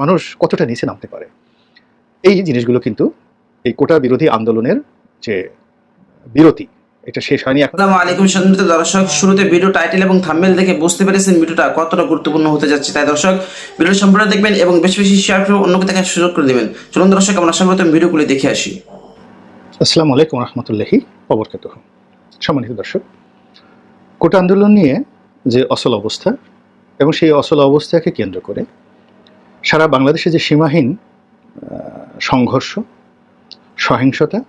মানুষ কতটা নিচে নামতে পারে? এই জিনিসগুলো কিন্তু এই কোটা বিরোধী আন্দোলনের যে বিরতি এটা শেষ হয়নি আসসালামু আলাইকুম সম্মানিত দর্শক। শুরুতে ভিডিও টাইটেল এবং থাম্বনেল দেখে বুঝতে পেরেছেন ভিডিওটা কতটা গুরুত্বপূর্ণ হতে যাচ্ছে তাই দর্শক ভিডিও সম্পূর্ণ দেখবেন এবং বেশি বেশি শেয়ার করে অন্যকে দেখার সুযোগ করে দিবেন। চলুন দর্শক আমরা সর্বপ্রথম ভিডিওগুলি দেখে আসি। আসসালামু আলাইকুম রহমতুল্লাহি অবরকাত সম্মানিত দর্শক কোটা আন্দোলন নিয়ে যে অসল অবস্থা এবং সেই অসল অবস্থাকে কেন্দ্র করে সারা বাংলাদেশে যে সীমাহীন সংঘর্ষ, সহিংসতা,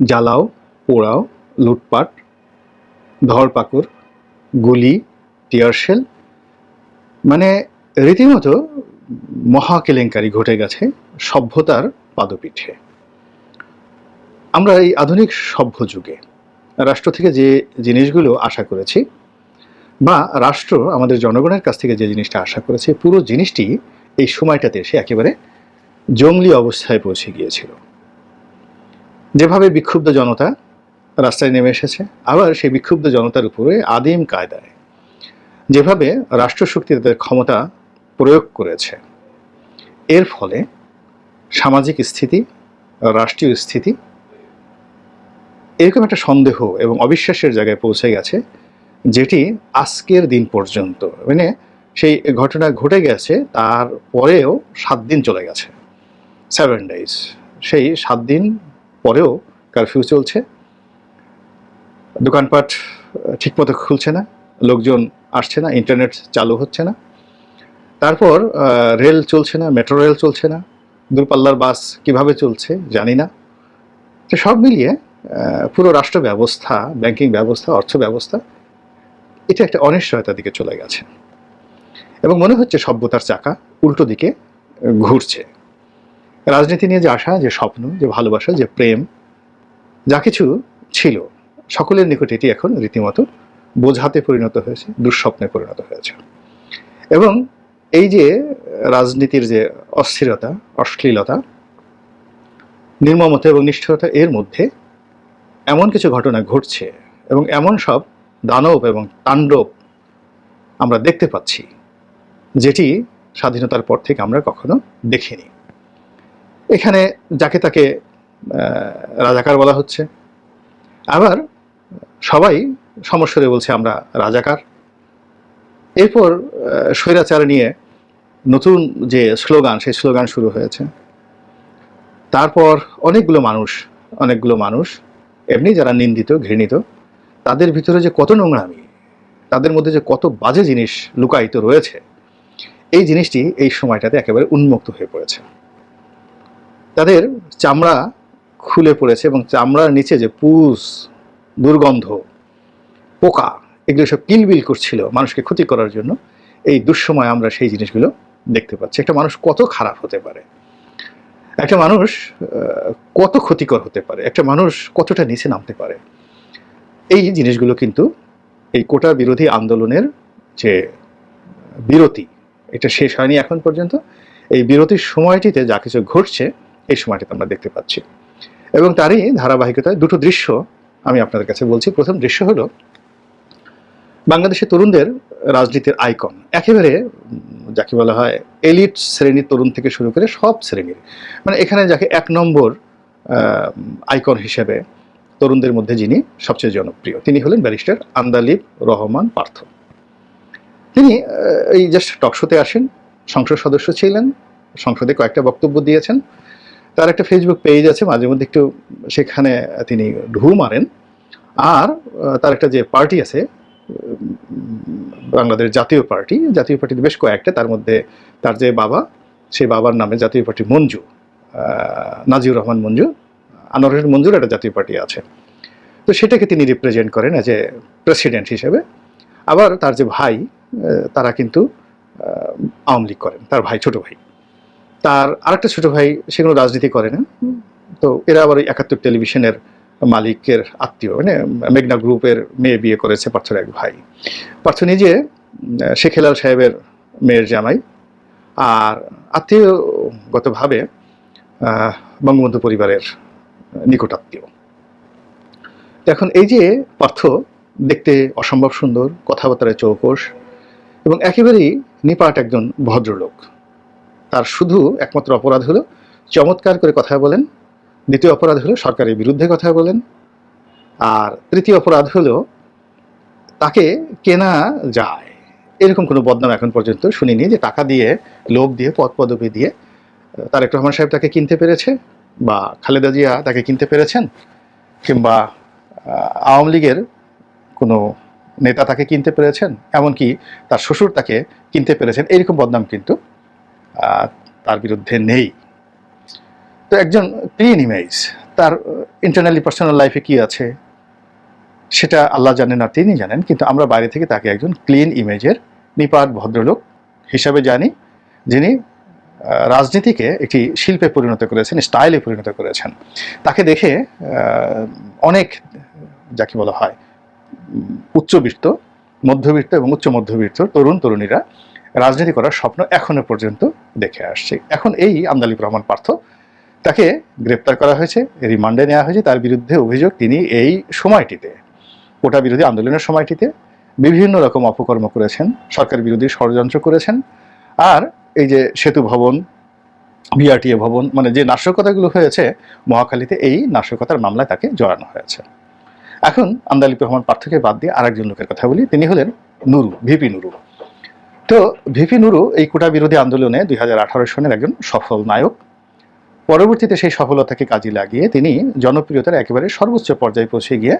জ্বালাও, পোড়াও, লুটপাট, ধরপাকড়, গুলি টিয়ারশেল মানে রীতিমতো মহা কেলেঙ্কারি ঘটে গেছে সভ্যতার পাদপীঠে। আমরা এই আধুনিক সভ্য যুগে রাষ্ট্র থেকে যে জিনিসগুলো আশা করেছি বা রাষ্ট্র আমাদের জনগণের কাছ থেকে যে জিনিসটা আশা করেছে, পুরো জিনিসটি এই সময়টাতে এসে একেবারে জঙ্গলি অবস্থায় পৌঁছে গিয়েছিল। যেভাবে বিক্ষুব্ধ জনতা রাস্তায় নেমে এসেছে, আবার সেই বিক্ষুব্ধ জনতার উপরে আদিম কায়দায়। যেভাবে রাষ্ট্রশক্তি তাদের ক্ষমতা প্রয়োগ করেছে, এর ফলে সামাজিক স্থিতি, রাষ্ট্রীয় স্থিতি এরকম একটা সন্দেহ এবং অবিশ্বাসের জায়গায় পৌঁছে গেছে, যেটি আজকের দিন পর্যন্ত। মানে সেই ঘটনা ঘটে গেছে, তার পরেও সাত দিন চলে গেছে। সেভেন ডেজ সেই সাত দিন পরেও কারফিউ চলছে। দোকানপাট ঠিকমতো খুলছে না, লোকজন আসছে না ইন্টারনেট চালু হচ্ছে না। তারপর রেল চলছে না মেট্রো রেল চলছে না, দূরপাল্লার বাস কীভাবে চলছে জানি না। তো সব মিলিয়ে পুরো রাষ্ট্র ব্যবস্থা ব্যাংকিং ব্যবস্থা, অর্থ ব্যবস্থা, এটা একটা অনিশ্চয়তার দিকে চলে গেছে। এবং মনে হচ্ছে সভ্যতার চাকা উল্টো দিকে ঘুরছে। রাজনীতি নিয়ে যে আশা, যে স্বপ্ন, যে ভালোবাসা, যে প্রেম, যা কিছু ছিল, সকলের নিকট এটি এখন রীতিমতো বোঝাতে পরিণত হয়েছে, দুঃস্বপ্নে পরিণত হয়েছে। এবং এই যে রাজনীতির যে অস্থিরতা, অশ্লীলতা, নির্মমতা এবং নিষ্ঠুরতা, এর মধ্যে এমন কিছু ঘটনা ঘটছে এবং এমন সব দানব এবং তাণ্ডব আমরা দেখতে পাচ্ছি। যেটি স্বাধীনতার পর থেকে আমরা কখনো দেখিনি। এখানে যাকে তাকে রাজাকার বলা হচ্ছে। আবার সবাই সমস্যারে বলছে আমরা রাজাকার। এরপর স্বৈরাচার নিয়ে নতুন যে স্লোগান, সেই স্লোগান শুরু হয়েছে। তারপর অনেকগুলো মানুষ অনেকগুলো মানুষ, এমনি যারা নিন্দিত, ঘৃণিত, তাদের ভিতরে যে কত নোংরামি, তাদের মধ্যে যে কত বাজে জিনিস লুকায়িত রয়েছে এই জিনিসটি এই সময়টাতে একেবারে উন্মুক্ত হয়ে পড়েছে। তাদের চামড়া খুলে পড়েছে এবং চামড়ার নিচে যে পুষ দুর্গন্ধ, পোকা, এগুলো সব কিলবিল করছিল মানুষকে ক্ষতি করার জন্য, এই দুঃসময় আমরা সেই জিনিসগুলো দেখতে পাচ্ছি। একটা মানুষ কত খারাপ হতে পারে? একটা মানুষ কত ক্ষতিকর হতে পারে? একটা মানুষ কতটা নিচে নামতে পারে? এই জিনিসগুলো কিন্তু এই কোটা বিরোধী আন্দোলনের যে বিরতি এটা শেষ হয়নি এখন পর্যন্ত। এই বিরতির সময়টিতে যা কিছু ঘটছে, এই সময়টিতে আমরা দেখতে পাচ্ছি। এবং তারই ধারাবাহিকতায় দুটো দৃশ্য আমি আপনাদের কাছে বলছি। প্রথম দৃশ্য হলো বাংলাদেশের তরুণদের রাজনীতির আইকন। একেবারে যাকে বলা হয় এলিট শ্রেণির তরুণ থেকে শুরু করে সব শ্রেণির। মানে এখানে যাকে এক নম্বর আইকন হিসেবে তরুণদের মধ্যে যিনি সবচেয়ে জনপ্রিয়, তিনি হলেন ব্যারিস্টার আন্দালিব রহমান পার্থ। তিনি এই জাস্ট টকশোতে আসেন, সংসদ সদস্য ছিলেন, সংসদে কয়েকটা বক্তব্য দিয়েছেন। তার একটা ফেসবুক পেজ আছে, মাঝে মধ্যে একটু সেখানে তিনি ঢু মারেন। আর তার একটা যে পার্টি আছে বাংলাদেশ জাতীয় পার্টি জাতীয় পার্টিতে বেশ কয়েকটা, তার মধ্যে তার যে বাবা, সেই বাবার নামে জাতীয় পার্টি মঞ্জু নাজিউর রহমান মঞ্জু, আনোয়ার মঞ্জুর একটা জাতীয় পার্টি আছে। তো সেটাকে তিনি রিপ্রেজেন্ট করেন অ্যাজ এ প্রেসিডেন্ট হিসেবে। আবার তার যে ভাই তারা কিন্তু আওয়ামী লীগ করেন, তার ভাই, ছোট ভাই। তার আরেকটা ছোট ভাই সেগুলো রাজনীতি করে না। তো এরা আবার ওই একাত্তর টেলিভিশনের মালিকের আত্মীয় মানে মেঘনা গ্রুপের মেয়ে বিয়ে করেছে পার্থর এক ভাই। পার্থ নিজে শেখেলাল সাহেবের মেয়ের জামাই। আর আত্মীয়গতভাবে বঙ্গবন্ধু পরিবারের নিকটাত্মীয় তো এখন এই যে পার্থ দেখতে অসম্ভব সুন্দর কথাবার্তায় চৌকস এবং একেবারেই নিপাট একজন ভদ্রলোক। তার শুধু একমাত্র অপরাধ হলো চমৎকার করে কথা বলেন, দ্বিতীয় অপরাধ হলো সরকারের বিরুদ্ধে কথা বলেন, আর তৃতীয় অপরাধ হলো তাকে কেনা যায়। এরকম কোনো বদনাম এখন পর্যন্ত শুনিনি যে টাকা দিয়ে, লোভ দিয়ে, পদ পদবি দিয়ে তারেক রহমান সাহেব তাকে কিনতে পেরেছে বা খালেদা জিয়া তাকে কিনতে পেরেছেন? কিংবা আওয়ামী লীগের কোনো নেতা তাকে কিনতে পেরেছেন? এমনকি তার শ্বশুর তাকে কিনতে পেরেছেন। এইরকম বদনাম কিন্তু তার বিরুদ্ধে নেই। তো একজন ক্লিন ইমেজ, তার ইন্টারনালি পার্সোনাল লাইফে কি আছে? সেটা আল্লাহ জানেন আর তিনি জানেন, কিন্তু আমরা বাইরে থেকে তাকে একজন ক্লিন ইমেজের নিপাট ভদ্রলোক হিসাবে জানি, যিনি রাজনীতিকে একটি শিল্পে পরিণত করেছেন স্টাইলে পরিণত করেছেন। তাকে দেখে অনেক যাকে বলা হয় উচ্চবিত্ত, মধ্যবিত্ত এবং উচ্চ মধ্যবিত্ত তরুণ তরুণীরা রাজনীতি করার স্বপ্ন এখনও পর্যন্ত দেখে আসছে। এখন এই আমদালিব রহমান পার্থ। তাকে গ্রেপ্তার করা হয়েছে, রিমান্ডে নেওয়া হয়েছে, তার বিরুদ্ধে অভিযোগ তিনি এই সময়টিতে, কোটা বিরোধী আন্দোলনের সময়টিতে বিভিন্ন রকম অপকর্ম করেছেন, সরকার বিরোধী ষড়যন্ত্র করেছেন, আর এই যে সেতু ভবন, বিআরটিএ ভবন মানে যে নাশকতাগুলো হয়েছে, মহাখালীতে এই নাশকতার মামলায় তাকে জড়ানো হয়েছে। এখন আন্দালিপ রহমান পার্থকে বাদ দিয়ে আরেকজন লোকের কথা বলি, তিনি হলেন নুরু, ভিপি নুরু। তো ভিপি নুরু এই কোটা বিরোধী আন্দোলনে দুই হাজার আঠারো সনের একজন সফল নায়ক। পরবর্তীতে সেই সফলতাকে কাজে লাগিয়ে তিনি জনপ্রিয়তার একেবারে সর্বোচ্চ পর্যায়ে পৌঁছে গিয়ে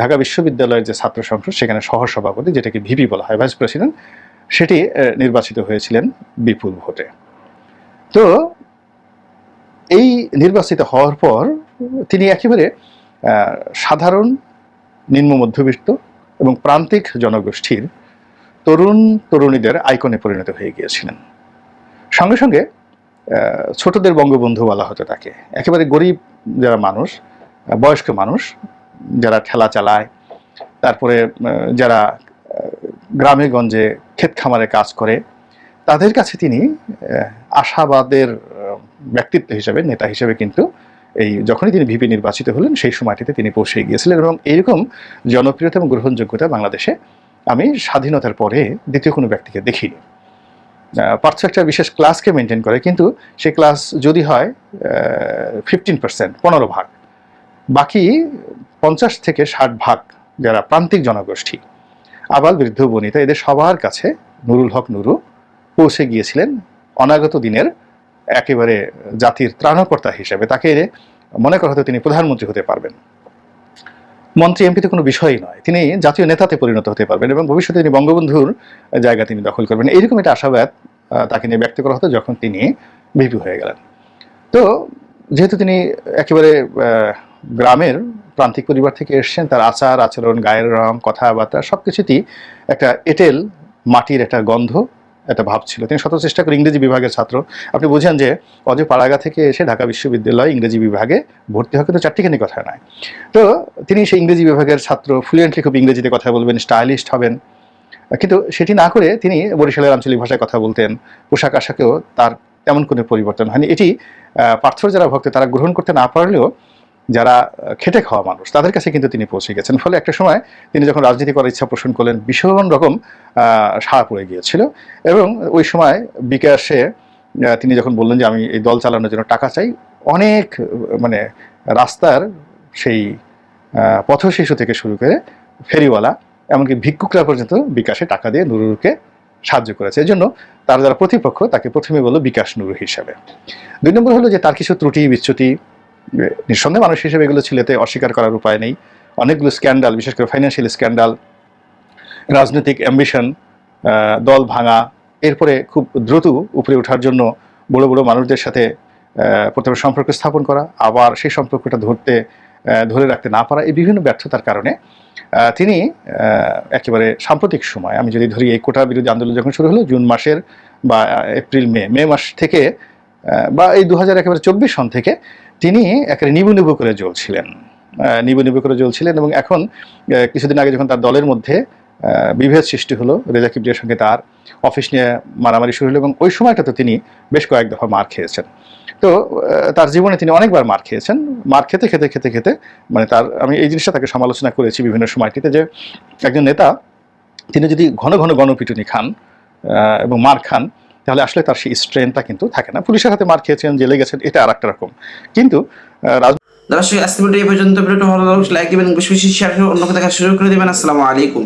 ঢাকা বিশ্ববিদ্যালয়ের যে ছাত্র সংসদ, সেখানে সহসভাপতি, যেটাকে ভিপি বলা হয়, ভাইস প্রেসিডেন্ট, সেটি নির্বাচিত হয়েছিলেন বিপুল ভোটে। তো এই নির্বাচিত হওয়ার পর, তিনি একেবারে সাধারণ, নিম্ন মধ্যবিত্ত এবং প্রান্তিক জনগোষ্ঠীর তরুণ তরুণীদের আইকনে পরিণত হয়ে গিয়েছিলেন। সঙ্গে সঙ্গে ছোটদের বঙ্গবন্ধু বলা হতো তাকে। একেবারে গরিব যারা মানুষ বয়স্ক মানুষ, যারা ঠেলা চালায়, তারপরে যারা গ্রামে গঞ্জে ক্ষেত খামারে কাজ করে, তাদের কাছে তিনি আশাবাদের ব্যক্তিত্ব হিসেবে, নেতা হিসেবে কিন্তু এই যখনই তিনি ভিপি নির্বাচিত হলেন, সেই সময়টিতে তিনি পৌঁছে গিয়েছিলেন এবং এইরকম জনপ্রিয়তা এবং গ্রহণযোগ্যতা বাংলাদেশে আমি স্বাধীনতার পরে দ্বিতীয় কোনো ব্যক্তিকে দেখিনি। পার্থ একটা বিশেষ ক্লাসকে মেনটেন করে, কিন্তু সেই ক্লাস যদি হয় ফিফটিন পার্সেন্ট পনেরো ভাগ। বাকি পঞ্চাশ থেকে ষাট ভাগ যারা প্রান্তিক জনগোষ্ঠী, আবাল বৃদ্ধ, বনিতা, এদের সবার কাছে নুরুল হক নুরু পৌঁছে গিয়েছিলেন অনাগত দিনের একেবারে জাতির ত্রাণকর্তা হিসেবে তাকে মনে করা হতো তিনি প্রধানমন্ত্রী হতে পারবেন। মন্ত্রী এমপিতে কোনো বিষয়ই নয়। তিনি জাতীয় নেতাতে পরিণত হতে পারবেন এবং ভবিষ্যতে তিনি বঙ্গবন্ধুর জায়গা তিনি দখল করবেন। এইরকম একটা আশাবাদ তাকে নিয়ে ব্যক্ত করা হতো যখন তিনি ভিপি হয়ে গেলেন। তো যেহেতু তিনি একেবারে গ্রামের প্রান্তিক পরিবার থেকে এসেছেন, তার আচার আচরণ গায়ের রং, কথাবার্তা সব কিছুতেই একটা এঁটেল মাটির একটা গন্ধ একটা ভাব ছিল। তিনি শত চেষ্টা করে ইংরেজি বিভাগের ছাত্র। আপনি বুঝেন যে অজ পাড়াগা থেকে এসে ঢাকা বিশ্ববিদ্যালয় ইংরেজি বিভাগে ভর্তি হয়, কিন্তু চারটিখানি কথা নয়। তো তিনি সেই ইংরেজি বিভাগের ছাত্র ফ্লুয়েন্টলি খুব ইংরেজিতে কথা বলবেন স্টাইলিস্ট হবেন। কিন্তু সেটি না করে তিনি বরিশালের আঞ্চলিক ভাষায় কথা বলতেন, পোশাক আশাকেও তার তেমন কোনো পরিবর্তন হয়নি। এটি পার্থর যারা ভক্ত, তারা গ্রহণ করতে না পারলেও যারা খেটে খাওয়া মানুষ, তাদের কাছে কিন্তু তিনি পৌঁছে গেছেন। ফলে একটা সময় তিনি যখন রাজনীতি করার ইচ্ছা পোষণ করলেন ভীষণ রকম সাড়া পড়ে গিয়েছিল। এবং ওই সময় বিকাশে তিনি যখন বললেন যে, আমি এই দল চালানোর জন্য টাকা চাই, অনেক মানে রাস্তার সেই পথ শিশু থেকে শুরু করে ফেরিওয়ালা, এমনকি ভিক্ষুকরা পর্যন্ত বিকাশে টাকা দিয়ে নুরুকে সাহায্য করেছে। এই জন্য তার যারা প্রতিপক্ষ, তাকে প্রথমে বলল বিকাশ নুরু হিসাবে। দুই নম্বর হলো যে, তার কিছু ত্রুটি বিচ্যুতি নিঃসন্দেহে মানুষ হিসেবে এগুলো ছিল এতে অস্বীকার করার উপায় নেই। অনেকগুলো স্ক্যান্ডাল, বিশেষ করে ফাইন্যান্সিয়াল স্ক্যান্ডাল রাজনৈতিক অ্যাম্বিশন দল ভাঙা, এরপরে খুব দ্রুত উপরে ওঠার জন্য বড় বড় মানুষদের সাথে প্রথমে সম্পর্ক স্থাপন করা, আবার সেই সম্পর্কটা ধরতে ধরে রাখতে না পারা, এই বিভিন্ন ব্যর্থতার কারণে তিনি একেবারে সাম্প্রতিক সময়, আমি যদি ধরি এই কোটা বিরোধী আন্দোলন যখন শুরু হলো, জুন মাসের বা এপ্রিল, মে মে মাস থেকে বা এই দু হাজার একেবারে চব্বিশ সন থেকে তিনি একেবারে নিবু নিবু করে জ্বলছিলেন। নিবু নিবু করে জ্বলছিলেন এবং এখন কিছুদিন আগে যখন তার দলের মধ্যে বিভেদ সৃষ্টি হলো, রেজা কিবরিয়ার সঙ্গে তার অফিস নিয়ে মারামারি শুরু হলো এবং ওই সময়টাতে তিনি বেশ কয়েক দফা মার খেয়েছেন। তো তার জীবনে তিনি অনেকবার মার খেয়েছেন। মার খেতে খেতে খেতে খেতে মানে তার, আমি এই জিনিসটা তাকে সমালোচনা করেছি বিভিন্ন সময়টিতে যে একজন নেতা, তিনি যদি ঘন ঘন গণপিটুনি খান এবং মার খান তাহলে আসলে তার সেই স্ট্রেনটা কিন্তু থাকে না। পুলিশের হাতে মার খেয়েছেন, জেলে গেছেন, এটা আর একটা রকম। কিন্তু দর্শক আজকে এই পর্যন্ত। ভিডিওটা ভালো লাগলে লাইক দিবেন, বেশি বেশি শেয়ার করে অন্যকে দেখার সুযোগ করে দিবেন। আসসালামু আলাইকুম।